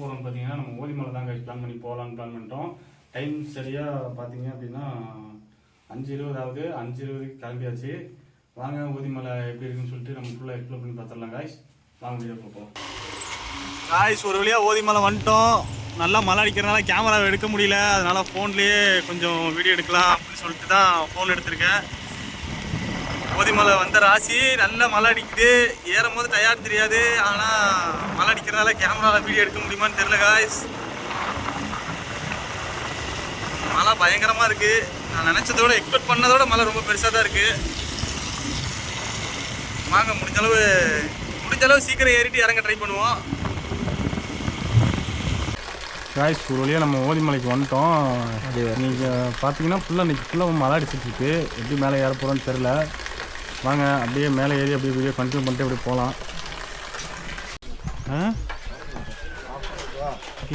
போகிறோம்னு பார்த்தீங்கன்னா நம்ம ஓதிமலை தான் கைஸ் பிளான் பண்ணி போகலான்னு பிளான் பண்ணிட்டோம். டைம் சரியாக பார்த்தீங்க அப்படின்னா அஞ்சு இருபது ஆகுது. அஞ்சு இருபதுக்கு கிளம்பியாச்சு. வாங்க ஓதிமலை எப்படி இருக்குன்னு சொல்லிட்டு நம்ம ஃபுல்லாக எக்ஸ்ப்ளோர் பண்ணி பார்த்துடலாம் காய்ஸ் வாங்க வீடியோ பார்ப்போம் காய்ஸ் ஒரு வழியாக ஓதிமலை வந்துட்டோம். நல்லா மழை அடிக்கிறதுனால கேமரா எடுக்க முடியல. அதனால் ஃபோன்லேயே கொஞ்சம் வீடியோ எடுக்கலாம் அப்படின்னு சொல்லிட்டு தான் ஃபோன் எடுத்திருக்கேன். ஓதிமலை வந்த ராசி நல்ல மழை அடிக்குது. ஏறும் போது டயர்ட் தெரியாது. ஆனால் மழை அடிக்கிறதால கேமராவில் வீடியோ எடுக்க முடியுமான்னு தெரில காய்ஸ் மழை பயங்கரமாக இருக்குது நான் நினச்சதோட எக்ஸ்பெக்ட் பண்ணதோட மழை ரொம்ப பெருசாக தான் இருக்குது வாங்க முடிஞ்ச அளவு முடிஞ்ச அளவு சீக்கிரம் ஏறிட்டு இறங்க ட்ரை பண்ணுவோம். காய்ஸ் ஒரு வழியாக நம்ம ஓதிமலைக்கு வந்துட்டோம். நீங்கள் பார்த்தீங்கன்னா ஃபுல்லாக இன்றைக்கி ஃபுல்லாக மழை அடிச்சிட்டு இருக்கு. எப்படி மேலே ஏற போகிறோன்னு தெரில வாங்க அப்படியே மேலே ஏறி அப்படியே வீடியோ கண்டினியூ பண்ணிட்டு அப்படியே போகலாம். ஆ?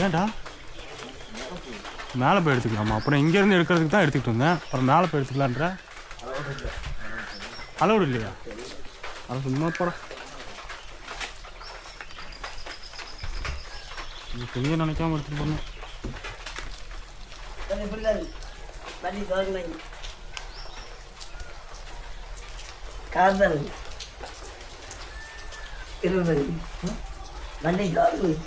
ஏன்டா? மேலே போய் எடுத்துக்கலாமா? அப்புறம் இங்கேருந்து எடுக்கிறதுக்கு தான் எடுத்துக்கிட்டு இருந்தேன் அப்புறம் மேலே போய் எடுத்துக்கலான்ற? அலௌடு இல்லையா? அது சும்மா போட. இது பெரிய நினைக்காம எடுத்துட்டு போகணும் கொஞ்சம் பிள்ளைகள் வண்டி கவர்மெண்ட் காதல் இருபது வண்டி கவர்மெண்ட்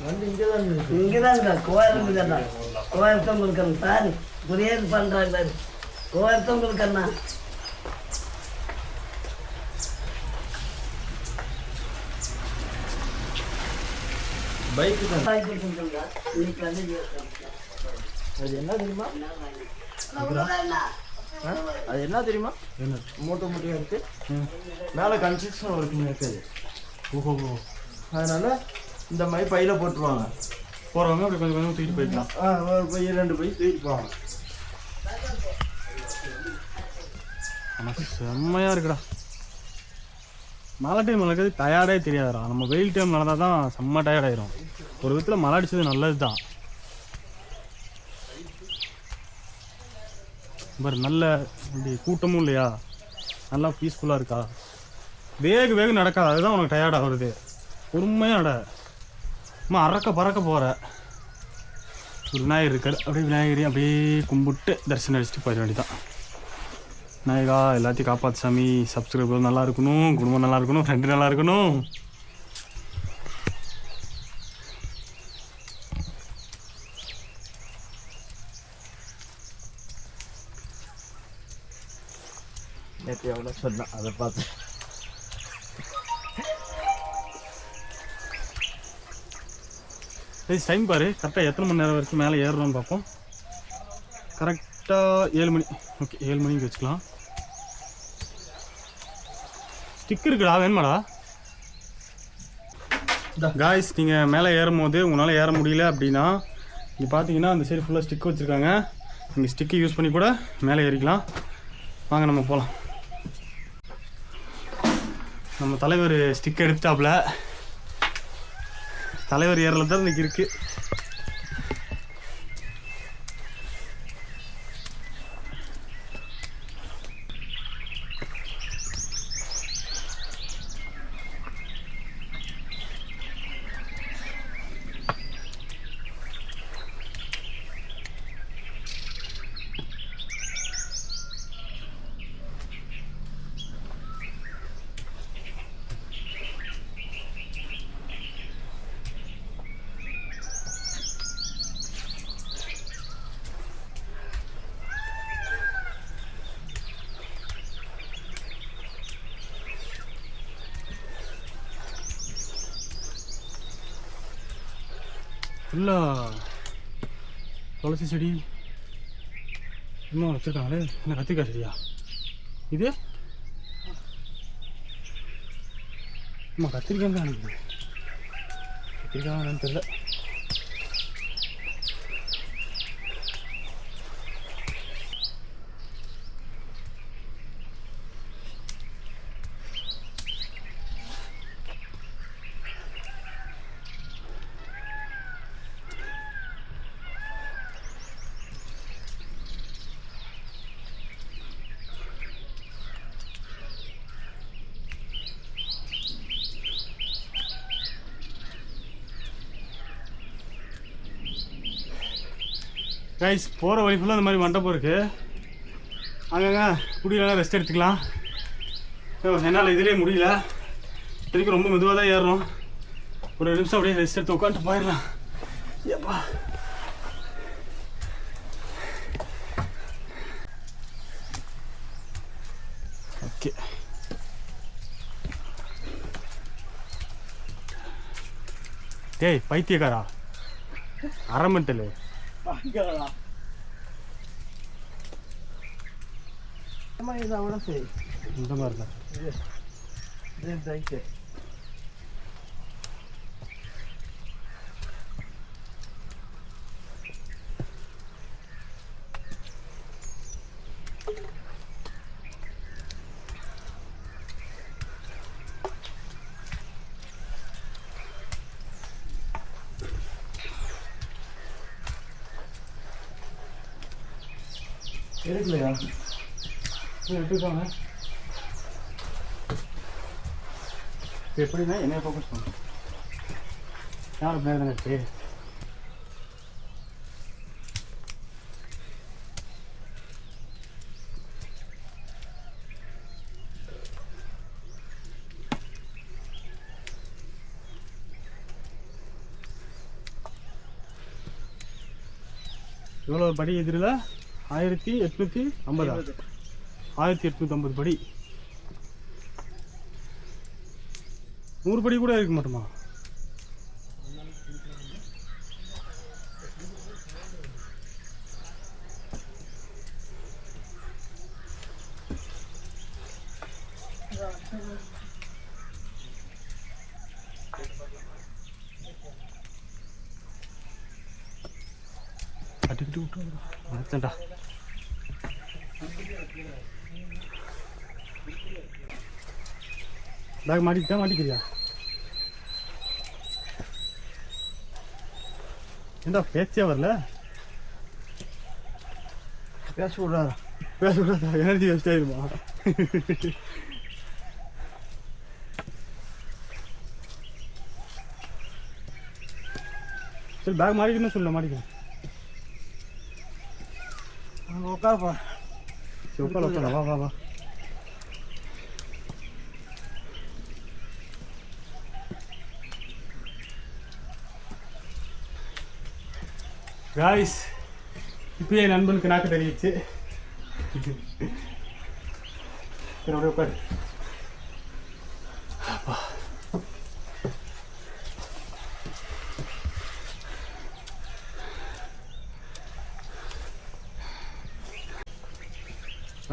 வண்டி இங்கே தான் இங்கே தான் இருக்கா கோயிலுக்கு தான்டா கோயிலத்தம் கொடுக்கணும் சார் புரியது பண்ணுறாங்க கோயிலத்தம் கொடுக்கண்ணா பைக்கு தான். வந்து அது என்ன தெரியுமா? அது என்ன தெரியுமா? என்ன மூட்டை மூட்டையாக இருக்கு. ம் மேலே கன்ஸ்ட்ரக்ஷன் ஒர்க்குங்க இருக்குது ஓஹோ அதனால இந்த மாதிரி பையில போட்டுருவாங்க. போகிறவங்க அப்படி கொஞ்சம் கொஞ்சம் தூக்கிட்டு போய்க்கலாம். ஆ ஒரு பை ரெண்டு பை தூக்கிட்டு போவாங்க. ஆனால் செம்மையாக இருக்குடா. மழை டைம் நடக்கிறது டயர்டே தெரியாதுடா. நம்ம வெயில் டைம் நடந்தால் தான் செம்ம டயர்ட் ஆயிரும். ஒரு விதத்தில் மழை அடிச்சது நல்லது தான் பாரு நல்ல இப்படி கூட்டமும் இல்லையா? நல்லா பீஸ்ஃபுல்லாக இருக்கா? வேக வேக நடக்காது அதுதான் உனக்கு டயர்டாக வருது பொறுமையாக நட. அம்மா அறக்க பறக்க போகிற ஒரு விநாயகர் இருக்கார். அப்படியே விநாயகரையும் அப்படியே கும்பிட்டு தரிசனம் அடிச்சுட்டு போயிட வேண்டியதான் விநாயகா எல்லாத்தையும் காப்பாத்து சாமி. சப்ஸ்கிரைபர் நல்லா இருக்கணும். குடும்பம் நல்லா இருக்கணும். ஃப்ரெண்டு நல்லா இருக்கணும் நேற்று எவ்வளோ சொன்னேன் அதை பார்த்து. டைம் பாரு. கரெக்டாக எத்தனை மணி நேரம் வரைக்கும் மேலே ஏறுறோம்னு பார்ப்போம். கரெக்டாக ஏழு மணி ஓகே ஏழு மணிக்கு வச்சுக்கலாம். ஸ்டிக் இருக்குடா வேணுமாடா? காய்ஸ் நீங்கள் மேலே ஏறும் போது உங்களால் ஏற முடியல அப்படின்னா இங்கே பார்த்தீங்கன்னா அந்த சைடு ஃபுல்லாக ஸ்டிக் வச்சுருக்காங்க. நீங்கள் ஸ்டிக்கை யூஸ் பண்ணி கூட மேலே ஏறிக்கலாம். வாங்க நம்ம போகலாம் நம்ம தலைவர் ஸ்டிக் எடுத்துட்டாப்புல. தலைவர் ஏறல தான் இன்னைக்கு இருக்குது ஃபுல்லாக துளசி செடி. இன்னும் வச்சுருக்காங்களே. என்ன கத்திரிக்காய் செடியா? இது? ஆமாம் கத்திரிக்காய் தான் எனக்கு. கத்திரிக்காய் என்னன்னு தெரியல. கைஸ் போகிற வழி ஃபுல்லாக இந்த மாதிரி மண்டபம் இருக்குது அங்கங்கே குடியெல்லாம் ரெஸ்ட் எடுத்துக்கலாம். என்னால் இதுலேயே முடியல. திருப்பி ரொம்ப மெதுவாக தான் ஏறுறோம் ஒரு நிமிஷம் அப்படியே ரெஸ்ட் எடுத்து உட்காந்துட்டு போயிடலாம். ஏப்பா. ஓகே டேய் பைத்தியக்காரா? அரமெண்டலு இதை விட சரி இல்லையா? மாதிரி தான் இது ரைட்டு எப்படின்னா என்னைய ஃபோக்கஸ் பண்ணு. யார் மேலே தானே இருக்கு? எவ்வளோ படி எதிரில் ஆயிரத்தி எட்நூற்றி ஐம்பதா? ஆயிரத்தி எட்நூற்றி ஐம்பது படி. நூறு படி கூட இருக்க மாட்டோமா? அடிக்கிட்டு விட்டு வணக்கம்டா பேக் மாட்டிக்கிட்டா மாட்டிக்கிறியா ஏண்டா பேச்சே வரல? பேச விடாதா பேச கூடாதா எனர்ஜி வேஸ்ட் ஆயிருமா? சரி பேக் மாட்டிக்கணும் சொல்ல மாட்டிக்கணும் அங்கே உட்காரப்பா. சரி உட்கார உட்கார வா வா வா காய்ஸ் இப்போ என் நண்பனுக்கு நாக்கு தெரிவிச்சு அப்படியே உட்காரு.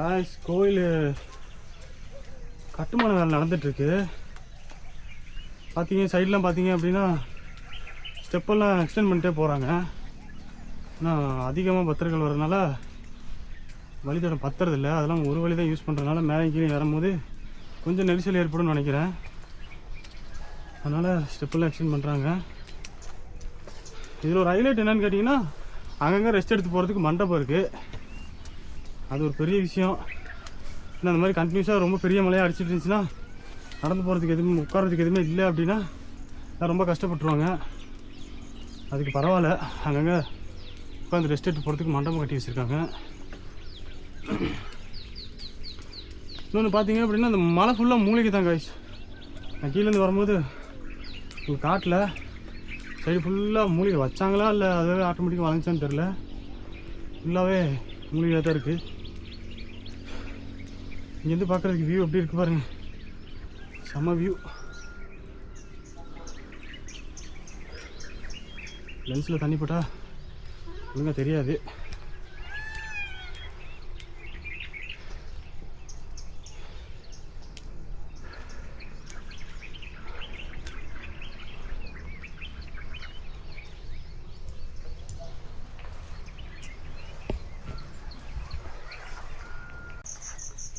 காய்ஸ் கோயில் கட்டுமான வேலை நடந்துட்டுருக்கு. பார்த்தீங்க சைட்லாம் பார்த்தீங்க அப்படின்னா ஸ்டெப்பெல்லாம் எக்ஸ்டெண்ட் பண்ணிட்டே போகிறாங்க ஆனால் அதிகமாக பத்திரங்கள் வரதுனால வழித்தடம் பத்துறதில்ல. அதெல்லாம் ஒரு வழி தான் யூஸ் பண்ணுறதுனால மேலே கீழே வரும்போது கொஞ்சம் நெரிசல் ஏற்படும்னு நினைக்கிறேன். அதனால் ஸ்டெப்பெல்லாம் எக்ஸ்டெண்ட் பண்ணுறாங்க இதில் ஒரு ஹைலைட் என்னென்னு கேட்டிங்கன்னா அங்கங்கே ரெஸ்ட் எடுத்து போகிறதுக்கு மண்டபம் இருக்குது அது ஒரு பெரிய விஷயம். ஏன்னா அந்த மாதிரி கண்டினியூஸாக ரொம்ப பெரிய மழையாக அடிச்சிட்டு இருந்துச்சுன்னா நடந்து போகிறதுக்கு எதுவுமே உட்கார்றதுக்கு எதுவுமே இல்லை அப்படின்னா எல்லாம் ரொம்ப கஷ்டப்பட்டுருவாங்க. அதுக்கு பரவாயில்ல. அங்கங்கே உட்காந்து ரெஸ்ட் எடுத்து போகிறதுக்கு மண்டபம் கட்டி வச்சுருக்காங்க. இன்னொன்று பார்த்தீங்க அப்படின்னா அந்த மலை ஃபுல்லாக மூலிகை தான் காய்ஸ் நான் கீழேருந்து வரும்போது ஒரு காட்டில் சைடு ஃபுல்லாக மூலிகை வச்சாங்களா இல்லை அதுவே ஆட்டோமேட்டிக்காக வளைஞ்சான்னு தெரில ஃபுல்லாகவே மூலிகையாக தான் இருக்குது இங்கேருந்து பார்க்குறதுக்கு வியூ எப்படி இருக்கு பாருங்க. செம வியூ லென்ஸில் தண்ணி போட்டால் ஒழுங்காக தெரியாது.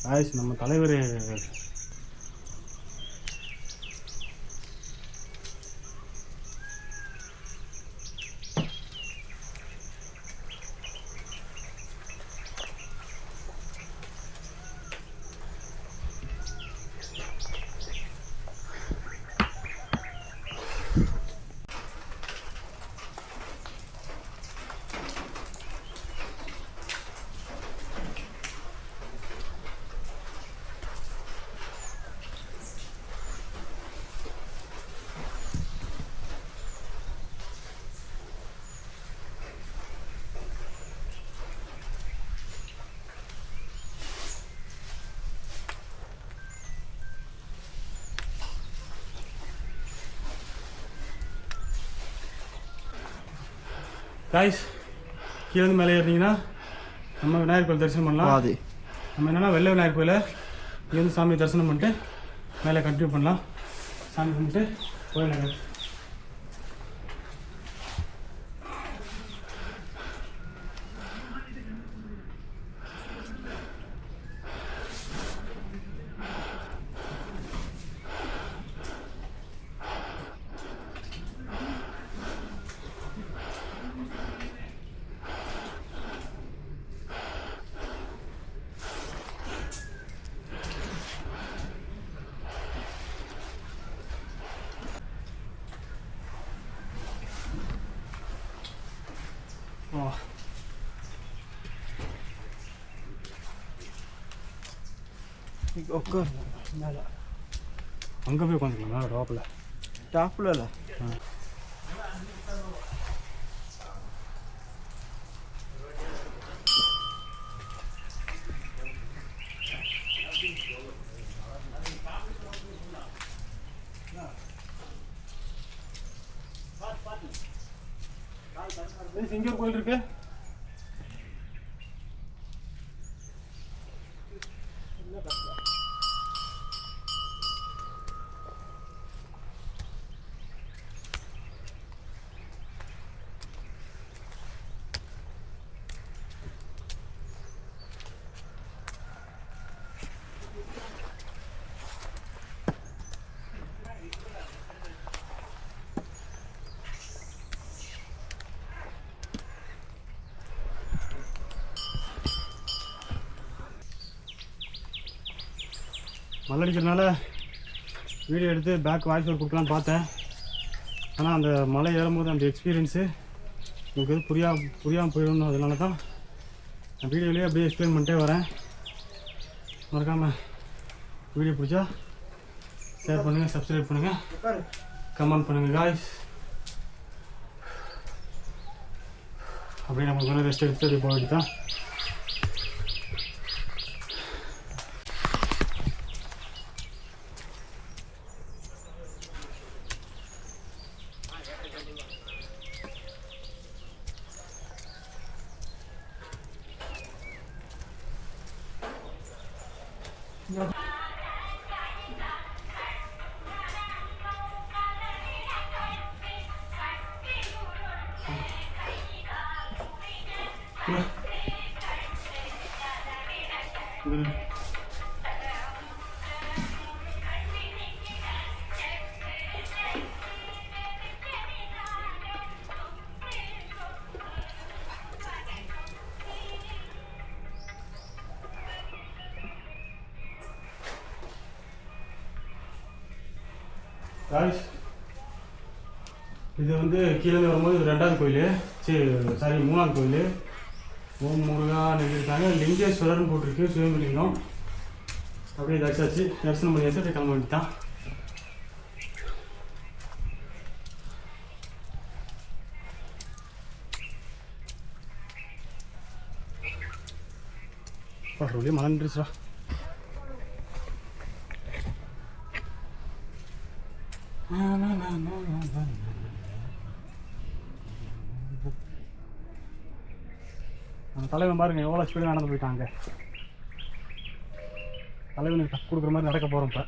ஆயுஷ் நம்ம தலைவர் காய்ஸ் கீழேருந்து மேலே ஏறினீங்கன்னா நம்ம விநாயகர் கோயில் தரிசனம் பண்ணலாம். பாதி. நம்ம என்னன்னா வெள்ளை விநாயகர் கோயிலை இங்கேருந்து சாமி தரிசனம் பண்ணிட்டு மேலே கண்டினியூ பண்ணலாம். சாமி கும்பிட்டு போயிடலாம் வா உட்கார் அங்கே போய் உட்காந்துக்கலாம் மேலே டாப்பில் டாப்ல இல்ல. இங்கே ஒரு கோயில் இருக்கு மழை அடிக்கிறதுனால வீடியோ எடுத்து பேக் வாய்ஸ் ஓவர் கொடுக்கலான்னு பார்த்தேன். ஆனால் அந்த மலை ஏறும்போது அந்த எக்ஸ்பீரியன்ஸு உங்களுக்கு எதுவும் புரியா புரியாமல் போயிடணும் அதனால தான் நான் வீடியோலேயே அப்படியே எக்ஸ்பிளைன் பண்ணிட்டே வரேன். மறக்காமல் வீடியோ பிடிச்சா ஷேர் பண்ணுங்கள் சப்ஸ்கிரைப் பண்ணுங்கள் கமெண்ட் பண்ணுங்கள் காய்ஸ் அப்படியே நமக்கு வந்து ரெஸ்ட் எடுத்து அப்படியே போக வேண்டியதான் காய்ஸ் இது வந்து கீழே வரும்போது இது ரெண்டாவது கோயில். சரி சாரி மூணாவது கோயில். ஓம் முருகா நினைக்கிறாங்க லிங்கேஸ்வரர்னு போட்டிருக்கு. சிவலிங்கம் அப்படியே தரிசாச்சு தரிசனம் பண்ணியாச்சு அப்படியே கிளம்ப வேண்டியதான் அப்படியே மலர்ந்துருச்சுடா நின்றுச்சுடா அந்த தலைவன் பாருங்க எவ்வளோ ஸ்பீடாக நடந்து போயிட்டாங்க. தலைவனுக்கு கொடுக்குற மாதிரி நடக்க போகிறோம் இப்போ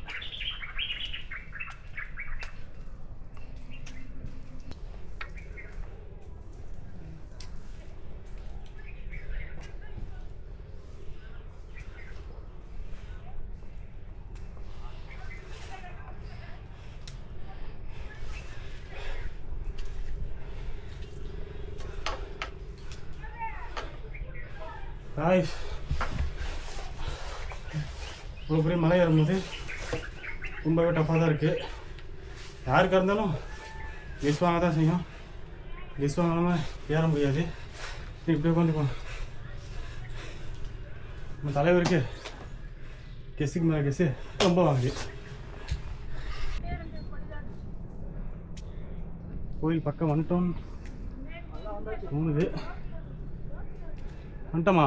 காய்ஸ் இவ்வளோ பெரிய மலை ஏறும்போது ரொம்பவே டஃப்பாக தான் இருக்குது யாருக்காக இருந்தாலும் கெஸ் வாங்க தான் செய்யும் லிஸ் வாங்காமல் ஏற முடியாது நீ இப்படி உட்காந்துக்கோ நம்ம தலைவருக்கு கெஸுக்கு மேலே கெஸ்ஸு ரொம்ப வாங்குது கோயில் பக்கம் வந்துட்டோம் தோணுது வந்துட்டோமா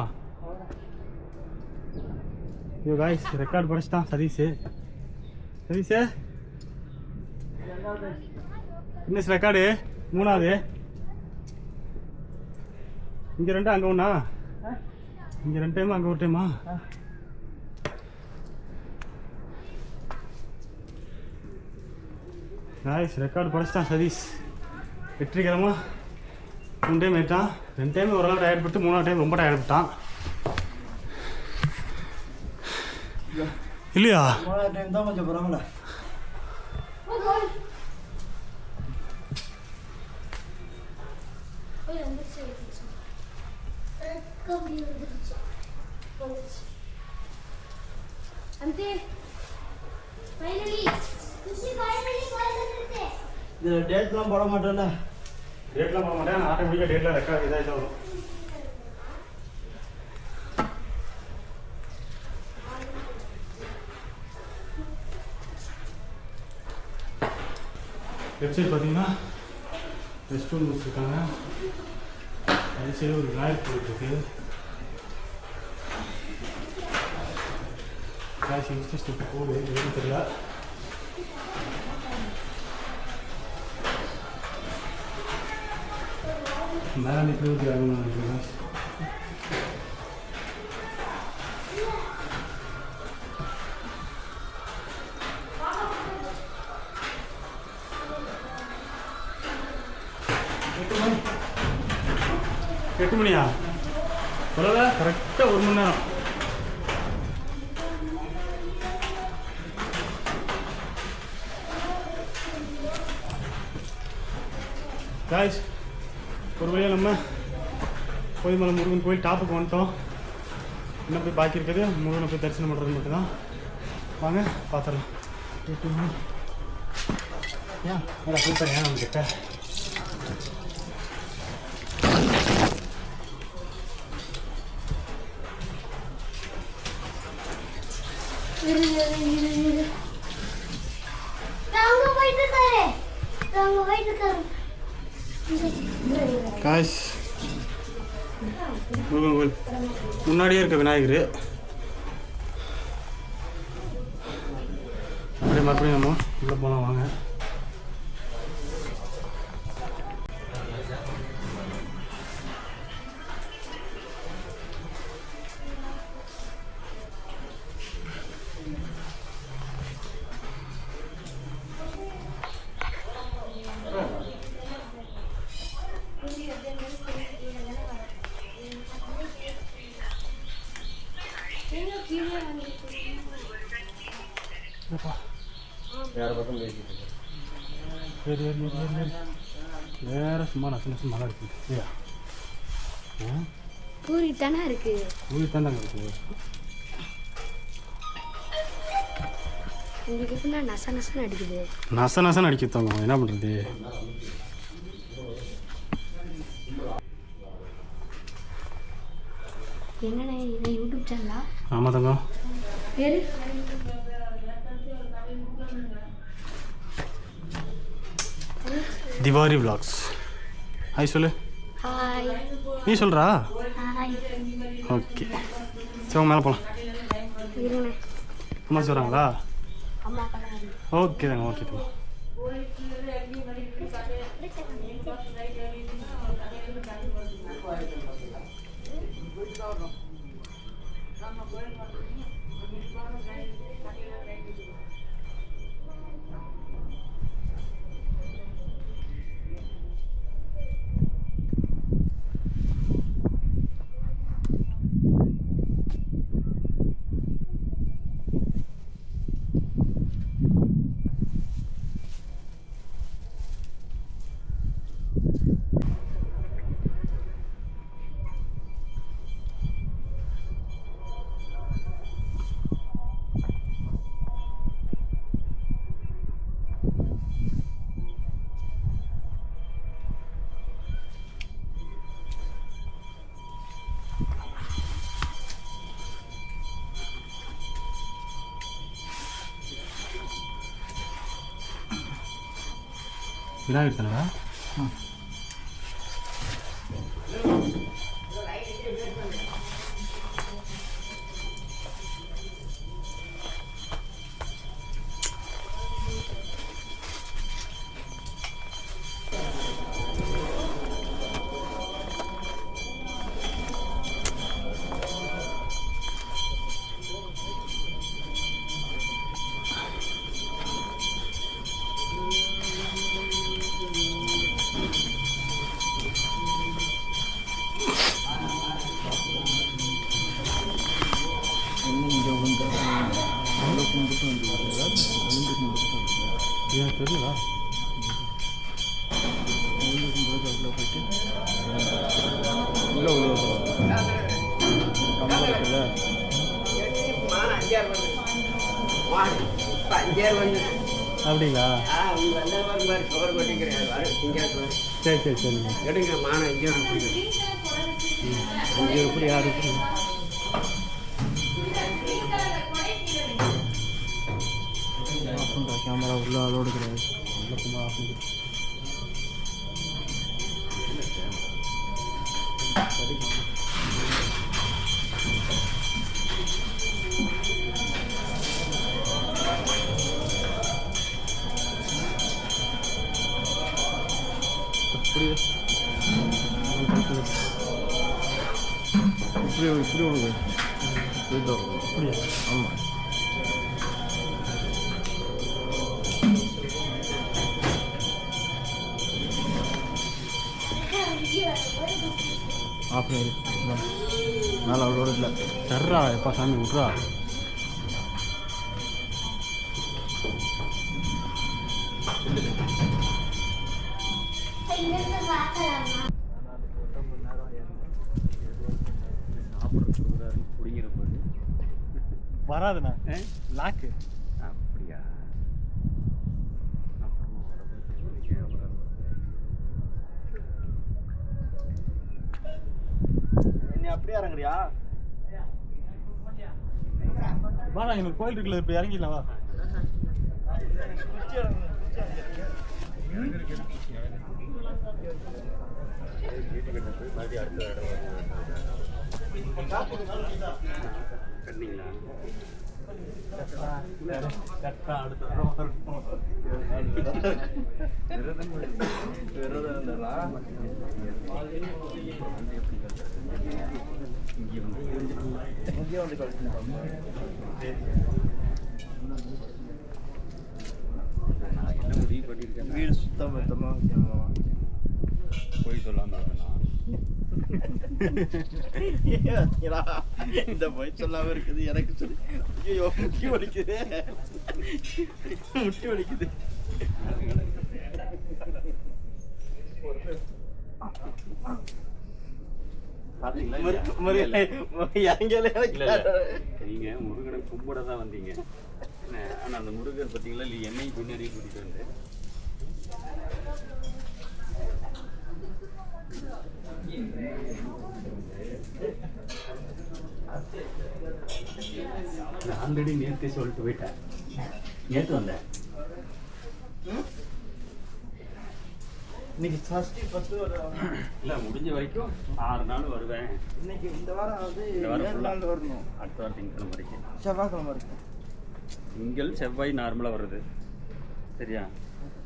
ஐயோ காய்ஸ் ரெக்கார்ட் படிச்சிட்டான் சதீஷு சதீஷ் இன்னும் ரெக்கார்டு மூணாவது இங்கே ரெண்டு அங்கே ஒன்றா இங்கே ரெண்டு டைமா அங்கே ஒரு டைமா ஆ. நாய்ஸ் ரெக்கார்டு படிச்சிட்டான் சதீஷ். வெற்றிகரமாக மூணு டைம் ஏட்டான் ரெண்டு டைம் ஓரளவு டயர்ட் பட்டு மூணாவது டைம் ரொம்ப டயர்ட் பட்டான் இல்லையா? மூணாவது டைம் தான் கொஞ்சம் பரவாயில்ல. இதில் டேட்லாம் போட மாட்டேன்ல டேட்லாம் போட மாட்டேன். ஆட்டோமேட்டிக்காக டேட்டில் ரெக்கார்ட் இதாகிட்டு வரும். வெப்சைட் பார்த்தீங்கன்னா ரெஸ்ட் ரூம் வச்சுருக்காங்க. அது சைடு ஒரு விநாயகர் போயிட்டுருக்கு காய்ச்சி முடிச்சு ஸ்டெப்பு போகுது எதுவும் தெரியல மேலே நிற்கிறது ஆகணும்னு நினைக்கிறேன் எட்டு மணி எட்டு மணியா சொல்லல கரெக்டாக ஒரு மணி நேரம் காய்ஸ் ஒரு வழியாக நம்ம கோயில்மலை முருகன் கோயில் டாப்புக்கு வந்துட்டோம். என்ன போய் பாக்கி இருக்குது? முருகனை போய் தரிசனம் பண்ணுறது மட்டும்தான். வாங்க பார்த்துடலாம் ஏன் நல்லா கூப்பிட்றேன் ஏன் நம்மக்கிட்ட போயிட்டு இருக்காரு. காய்ஸ் முருகன் கோயில் முன்னாடியே இருக்க விநாயகர். அப்படியே மறுபடியும் நம்ம உள்ளே போகலாம் வாங்க. வேற சும்மா நசு மழை இருக்குது பூரி தானே இருக்கு ஊருக்கு தான் தாங்க இருக்குது உங்களுக்கு எப்படின்னா நச நசன்னு அடிக்குது. நச நசன்னு அடிக்க தோங்க என்ன பண்ணுறது என்னண்ணே இது யூடியூப் சேனலா ஆமாம் தங்கம். பேரு? திவாரி vlogs. ஹாய் சொல்லு. ஹாய் நீ சொல்கிறா ஹாய் ஓகே சரி மேலே போகலாம் இருங்கண்ணே அம்மா சொல்கிறாங்களா அம்மா கல்யாணம் ஓகே தாங்க ஓகே தாங்க. விநாயகர் தானடா இங்கே தெரியல உள்ளே போயிட்டு உள்ளே விழுந்து கம்பம் இருக்குல்ல. அப்படிங்களா? சரி சரி சரிங்க எடுங்க மானம் இங்கே இங்கே எப்படி யார் கேமரா உள்ள அலோடு கிடையாது உள்ள சும்மா ஆஃப் பண்ணி இப்படி இப்படி இப்படி விடுங்க இதோ அப்படியா ஆமாம் ஆஃப் பண்ணி மேலே அவ்வளோ இல்லை சர்ரா எப்பா சாமி விட்றா. நீ அப்படியே இறங்குறியா வாடா எனக்கு கோயில் இருக்குல்ல இப்போ இறங்கிடலாம் வா. விரதம் இங்கே வந்து வீடு சுத்தம் மொத்தமாக போய் சொல்லாமல் இந்த போய் சொல்லாம இருக்குது எனக்கு சொல்லி ஐயோ முட்டி வலிக்குது முட்டி வலிக்குது ஒரு மறு- மறு- மறு- இறங்கல எனக்கு இல்ல இல்ல நீங்க முருகனை கும்பிட தான் வந்தீங்க. ஆனா அந்த முருகர் பார்த்தீங்களா இல்லை என்னையும் பின்னாடியே கூட்டிட்டு வந்து. நான் ஆல்ரெடி நேற்றே சொல்லிட்டு போயிட்டேன். நேற்று வந்தேன். இன்னைக்கு சஷ்டி பத்து ஒரு இல்லை முடிஞ்ச வரைக்கும் ஆறு நாள் வருவேன். இன்னைக்கு இந்த வாரம் வந்து ஏழு. நாள் வரணும். அடுத்த வாரம் திங்கக்கிழமை வரைக்கும். செவ்வாய்க்கிழமை வரைக்கும். திங்கள் செவ்வாய் நார்மலாக வருது. சரியா?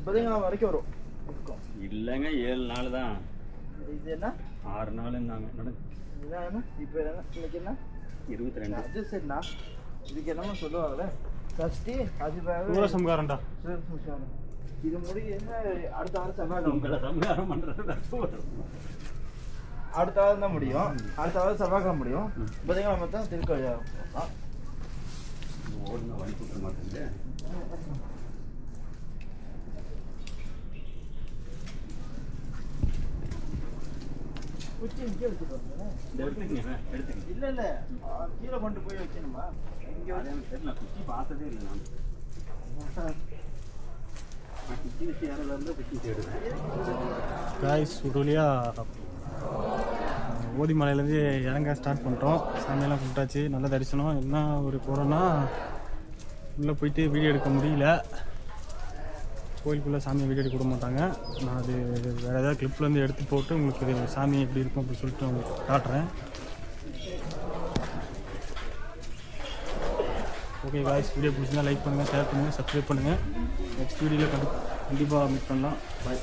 புதன்கிழமை வரைக்கும் வரும். இருக்கும். இல்லைங்க ஏழு நாள் தான். இது என்ன? ஆறு இதான் என்ன? இப்போ என்ன? இன்னைக்கு என்ன? இருபத்தி ரெண்டு அது சரிண்ணா. இதுக்கு என்னமோ சொல்லுவாங்கல்ல சஷ்டி அது சூரசம்காரன்டா சூரசம்ஹாரம். இது முடிய அடுத்த வாரம் செவ்வாய்க்கிழமை உங்களை பண்ணுறது அடுத்த வாரம் தான் முடியும். அடுத்த வாரம் செவ்வாய்க்கிழமை முடியும். புதன்கிழமை தான் திருக்கோயில் ஓடுங்க வழி கொடுக்க மாட்டேங்குது. இல்ல இல்ல. கீழே கொண்டு போய் வைக்கணுமா? இங்க தெரியல குச்சி பார்த்ததே இல்லை நான் நான் குச்சி வச்சு யாரில் இருந்தால் குச்சி தேடுவேன் காய்ஸ் ஒரு ஓதிமலையிலேருந்து இறங்க ஸ்டார்ட் பண்ணிட்டோம். சாமியெல்லாம் கும்பிட்டாச்சு. நல்ல தரிசனம். என்ன ஒரு போகிறோன்னா உள்ளே போயிட்டு வீடியோ எடுக்க முடியல. கோயிலுக்குள்ளே சாமியை வீடியோ எடுக்க விட மாட்டாங்க. நான் அது வேறு ஏதாவது கிளிப்லேருந்து எடுத்து போட்டு உங்களுக்கு சாமி எப்படி இருக்கும் அப்படின்னு சொல்லிட்டு உங்களுக்கு காட்டுறேன். ஓகே காய்ஸ் வீடியோ பிடிச்சிருந்தா லைக் பண்ணுங்கள் ஷேர் பண்ணுங்கள் சப்ஸ்கிரைப் பண்ணுங்கள் நெக்ஸ்ட் வீடியோவில் கண்டிப்பாக மீட் பண்ணலாம். பாய்